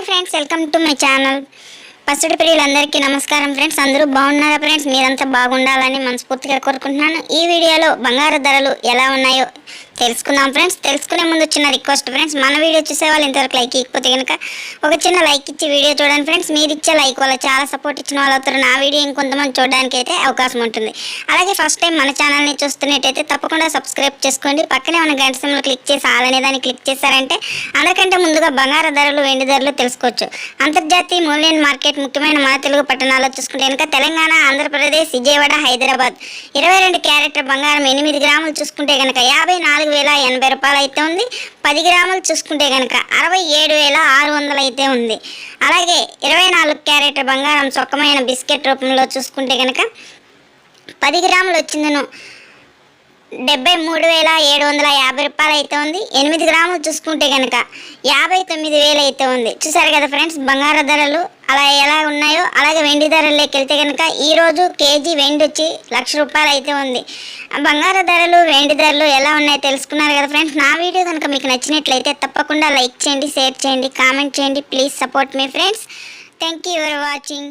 Hi friends welcome to my channel. పసుడి ప్రియులందరికీ నమస్కారం friends. అందరూ బాగున్నారా ఫ్రెండ్స్? మీరంతా బాగుండాలని మనస్ఫూర్తిగా కోరుకుంటున్నాను. ఈ వీడియోలో బంగారు ధరలు ఎలా ఉన్నాయో తెలుసుకుందాం ఫ్రెండ్స్ తెలుసుకునే ముందు చిన్న రిక్వెస్ట్ ఫ్రెండ్స్ మన వీడియో చూసే వాళ్ళు ఇంతవరకు లైక్ ఇకపోతే కనుక ఒక చిన్న లైక్ ఇచ్చి వీడియో చూడండి ఫ్రెండ్స్ మీరు ఇచ్చే లైక్ వల్ల చాలా సపోర్ట్ ఇచ్చిన వాళ్ళు అవుతారు. నా వీడియో ఇంకొంతమంది చూడడానికి అయితే అవకాశం ఉంటుంది. అలాగే ఫస్ట్ టైం మన ఛానల్ని చూస్తున్నట్టయితే తప్పకుండా సబ్స్క్రైబ్ చేసుకోండి. పక్కనే ఉన్న గంట సమయంలో క్లిక్ చేసి ఆలనే దాన్ని క్లిక్ చేశారంటే అందరికంటే ముందుగా బంగారు ధరలు వెండి ధరలు తెలుసుకోవచ్చు. అంతర్జాతీయ మూల్యం మార్కెట్ ముఖ్యమైన మన తెలుగు పట్టణాల్లో చూసుకుంటే కనుక తెలంగాణ ఆంధ్రప్రదేశ్ విజయవాడ హైదరాబాద్. ఇరవై రెండు క్యారెట్ బంగారం ఎనిమిది గ్రాములు చూసుకుంటే కనుక యాభై నాలుగు వేల ఎనభై రూపాయలు అయితే ఉంది. పది గ్రాములు చూసుకుంటే కనుక అరవై ఏడు వేల ఆరు వందలు అయితే ఉంది. అలాగే ఇరవై నాలుగు క్యారెట్ బంగారం సొక్కమైన బిస్కెట్ రూపంలో చూసుకుంటే కనుక పది గ్రాములు వచ్చిందను. డెబ్బై మూడు వేల ఏడు వందల యాభై రూపాయలు అయితే ఉంది ఎనిమిది గ్రాములు చూసుకుంటే కనుక యాభై తొమ్మిది వేలు అయితే ఉంది చూసారు కదా ఫ్రెండ్స్ బంగారు ధరలు అలా ఎలా ఉన్నాయో అలాగే వెండి ధరల్లోకి వెళ్తే కనుక ఈరోజు కేజీ వెండి వచ్చి లక్ష రూపాయలు అయితే ఉంది ఆ బంగారు ధరలు వెండి ధరలు ఎలా ఉన్నాయో తెలుసుకున్నారు కదా ఫ్రెండ్స్. నా వీడియో కనుక మీకు నచ్చినట్లయితే తప్పకుండా లైక్ చేయండి షేర్ చేయండి కామెంట్ చేయండి. Please support me friends. Thank you for watching.